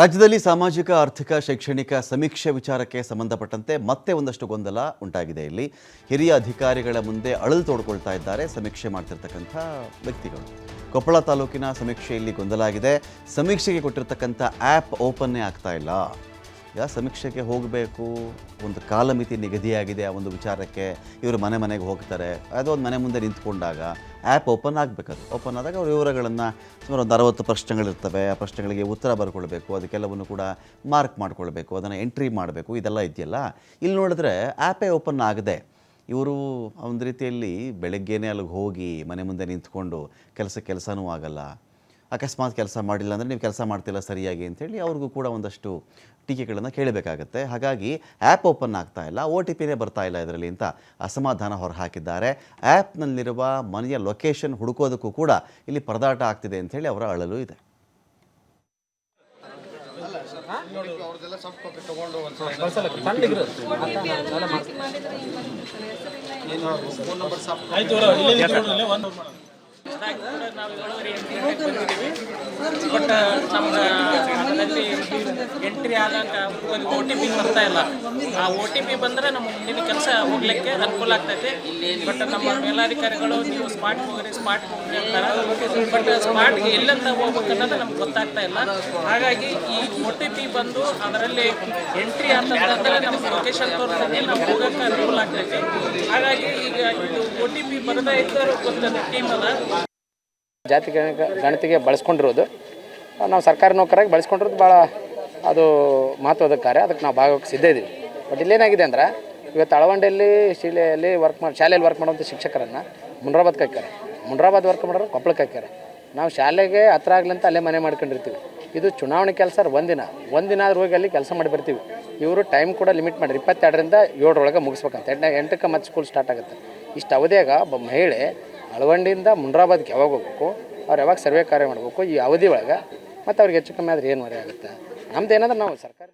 ರಾಜ್ಯದಲ್ಲಿ ಸಾಮಾಜಿಕ, ಆರ್ಥಿಕ, ಶೈಕ್ಷಣಿಕ ಸಮೀಕ್ಷೆ ವಿಚಾರಕ್ಕೆ ಸಂಬಂಧಪಟ್ಟಂತೆ ಮತ್ತೆ ಒಂದಷ್ಟು ಗೊಂದಲ ಉಂಟಾಗಿದೆ. ಇಲ್ಲಿ ಹಿರಿಯ ಅಧಿಕಾರಿಗಳ ಮುಂದೆ ಅಳಲು ತೋಡ್ಕೊಳ್ತಾ ಇದ್ದಾರೆ ಸಮೀಕ್ಷೆ ಮಾಡ್ತಿರ್ತಕ್ಕಂಥ ವ್ಯಕ್ತಿಗಳು. ಕೊಪ್ಪಳ ತಾಲೂಕಿನ ಸಮೀಕ್ಷೆಯಲ್ಲಿ ಗೊಂದಲ ಆಗಿದೆ. ಸಮೀಕ್ಷೆಗೆ ಕೊಟ್ಟಿರ್ತಕ್ಕಂಥ ಆ್ಯಪ್ ಓಪನ್ನೇ ಆಗ್ತಾ ಇಲ್ಲ. ಈಗ ಸಮೀಕ್ಷೆಗೆ ಹೋಗಬೇಕು? ಒಂದು ಕಾಲಮಿತಿ ನಿಗದಿಯಾಗಿದೆ ಆ ಒಂದು ವಿಚಾರಕ್ಕೆ. ಇವರು ಮನೆ ಮನೆಗೆ ಹೋಗ್ತಾರೆ. ಅದು ಒಂದು ಮನೆ ಮುಂದೆ ನಿಂತ್ಕೊಂಡಾಗ ಆ್ಯಪ್ ಓಪನ್ ಆಗಬೇಕದು. ಓಪನ್ ಆದಾಗ ಅವ್ರ ವಿವರಗಳನ್ನು ಸುಮಾರು ಒಂದು ಅರವತ್ತು ಪ್ರಶ್ನೆಗಳಿರ್ತವೆ. ಆ ಪ್ರಶ್ನೆಗಳಿಗೆ ಉತ್ತರ ಬರ್ಕೊಳ್ಬೇಕು. ಅದಕ್ಕೆಲ್ಲವನ್ನು ಕೂಡ ಮಾರ್ಕ್ ಮಾಡ್ಕೊಳ್ಬೇಕು. ಅದನ್ನು ಎಂಟ್ರಿ ಮಾಡಬೇಕು. ಇದೆಲ್ಲ ಇದೆಯಲ್ಲ? ಇಲ್ಲಿ ನೋಡಿದ್ರೆ ಆ್ಯಪೇ ಓಪನ್ ಆಗದೆ ಇವರು ಒಂದು ರೀತಿಯಲ್ಲಿ ಬೆಳಗ್ಗೆನೇ ಅಲ್ಲಿಗೆ ಹೋಗಿ ಮನೆ ಮುಂದೆ ನಿಂತ್ಕೊಂಡು ಕೆಲಸ ಕೆಲಸನೂ ಆಗಲ್ಲ. ಅಕಸ್ಮಾತ್ ಕೆಲಸ ಮಾಡಿಲ್ಲ ಅಂದರೆ ನೀವು ಕೆಲಸ ಮಾಡ್ತಿಲ್ಲ ಸರಿಯಾಗಿ ಅಂತೇಳಿ ಅವ್ರಿಗೂ ಕೂಡ ಒಂದಷ್ಟು ಟೀಕೆಗಳನ್ನು ಕೇಳಬೇಕಾಗತ್ತೆ. ಹಾಗಾಗಿ ಆ್ಯಪ್ ಓಪನ್ ಆಗ್ತಾ ಇಲ್ಲ ಓ ಟಿ ಪಿನೇ ಬರ್ತಾ ಇಲ್ಲ ಇದರಲ್ಲಿ ಅಂತ ಅಸಮಾಧಾನ ಹೊರಹಾಕಿದ್ದಾರೆ. ಆ್ಯಪ್ನಲ್ಲಿರುವ ಮನೆಯ ಲೊಕೇಶನ್ ಹುಡುಕೋದಕ್ಕೂ ಕೂಡ ಇಲ್ಲಿ ಪರದಾಟ ಆಗ್ತಿದೆ ಅಂಥೇಳಿ ಅವರ ಅಳಲು ಇದೆ. ಅದರಲ್ಲಿ ಎಂಟ್ರಿ ಆದಾಗ ಒಂದು ಒ ಟಿ ಪಿ ಬರ್ತಾ ಇಲ್ಲ. ಆ ಒ ಟಿ ಪಿ ಬಂದರೆ ನಮ್ಮ ಮುಂದಿನ ಕೆಲಸ ಹೋಗ್ಲಿಕ್ಕೆ ಅನುಕೂಲ ಆಗ್ತೈತೆ. ಬಟ್ ನಮ್ಮ ಮೇಲಾಧಿಕಾರಿಗಳು ನೀವು ಸ್ಮಾರ್ಟ್ ಹೋಗ್ರಿ ಸ್ಮಾರ್ಟ್ ಹೋಗ್ರಿ ಅಂತಾರೆ. ಬಟ್ ಸ್ಮಾರ್ಟ್ ಎಲ್ಲಂತ ಹೋಗ್ಬೇಕನ್ನೋದು ನಮ್ಗೆ ಗೊತ್ತಾಗ್ತಾ ಇಲ್ಲ. ಹಾಗಾಗಿ ಈ ಒ ಟಿ ಪಿ ಬಂದು ಅದರಲ್ಲಿ ಎಂಟ್ರಿ ಅಂತಂದ್ರೆ ನಮ್ಗೆ ಲೊಕೇಶನ್ ತೋರಿಸ್ತೈತೆ ನಾವು ಹೋಗೋಕೆ ಅನುಕೂಲ ಆಗ್ತೈತೆ. ಹಾಗಾಗಿ ಈಗ ಇದು ಓ ಟಿ ಪಿ ಬರದೇ ಇದ್ದರೂ ಗೊತ್ತದ ಟೀಮ್ ಅದ. ಜಾತಿ ಗಣ- ಗಣತಿಗೆ ಬಳಸ್ಕೊಂಡಿರೋದು. ನಾವು ಸರ್ಕಾರಿ ನೌಕರಾಗಿ ಬಳಸ್ಕೊಂಡಿರೋದು ಭಾಳ ಅದು ಮಹತ್ವದ ಕಾರ್ಯ, ಅದಕ್ಕೆ ನಾವು ಭಾಗವಹಿಸಿ ಸಿದ್ಧ ಇದ್ದೀವಿ ಬಟ್ ಇಲ್ಲೇನಾಗಿದೆ ಅಂದ್ರೆ, ಇವತ್ತು ಅಳವಂಡಿಯಲ್ಲಿ, ಶಿಲೆಯಲ್ಲಿ ವರ್ಕ್ ಮಾಡಿ, ಶಾಲೆಯಲ್ಲಿ ವರ್ಕ್ ಮಾಡುವಂಥ ಶಿಕ್ಷಕರನ್ನು ಮುನ್ರಾಬಾದ್ಗೆ ಹಾಕ್ಯಾರೆ ಮುನ್ರಾಬಾದ್ ವರ್ಕ್ ಮಾಡೋರು ಕೊಪ್ಪಳಕ್ಕೆ ಹಾಕ್ಯಾರೆ ನಾವು ಶಾಲೆಗೆ ಹತ್ರ ಆಗಲಿ ಅಂತ ಅಲ್ಲೇ ಮನೆ ಮಾಡ್ಕೊಂಡಿರ್ತೀವಿ. ಇದು ಚುನಾವಣೆ ಕೆಲಸ ಒಂದಿನ. ಒಂದಿನ ಆದ್ರೂ ಹೋಗಿ ಅಲ್ಲಿ ಕೆಲಸ ಮಾಡಿ ಬರ್ತೀವಿ ಇವರು ಟೈಮ್ ಕೂಡ ಲಿಮಿಟ್ ಮಾಡಿರಿ ಇಪ್ಪತ್ತೆರಡರಿಂದ ಏಳರೊಳಗೆ ಮುಗಿಸ್ಬೇಕಂತ. ಎಂಟು ಎಂಟಕ್ಕೆ ಮತ್ತೆ ಸ್ಕೂಲ್ ಸ್ಟಾರ್ಟ್ ಆಗುತ್ತೆ. ಇಷ್ಟು ಅವಧಿಯಾಗ ಒಬ್ಬ ಮಹಿಳೆ ಅಳವಂಡಿಯಿಂದ ಮುನ್ರಾಬಾದ್ಗೆ ಯಾವಾಗ ಹೋಗ್ಬೇಕು, ಅವ್ರು ಯಾವಾಗ ಸರ್ವೆ ಕಾರ್ಯ ಮಾಡಬೇಕು, ಈ ಅವಧಿ ಒಳಗೆ, ಮತ್ತು ಅವ್ರಿಗೆ ಹೆಚ್ಚು ಕಮ್ಮಿ ಆದರೆ ಏನು ಮರೆ ಆಗುತ್ತೆ? ನಮ್ದು ಏನಂದ್ರೆ ನಾವು ಸರ್ಕಾರ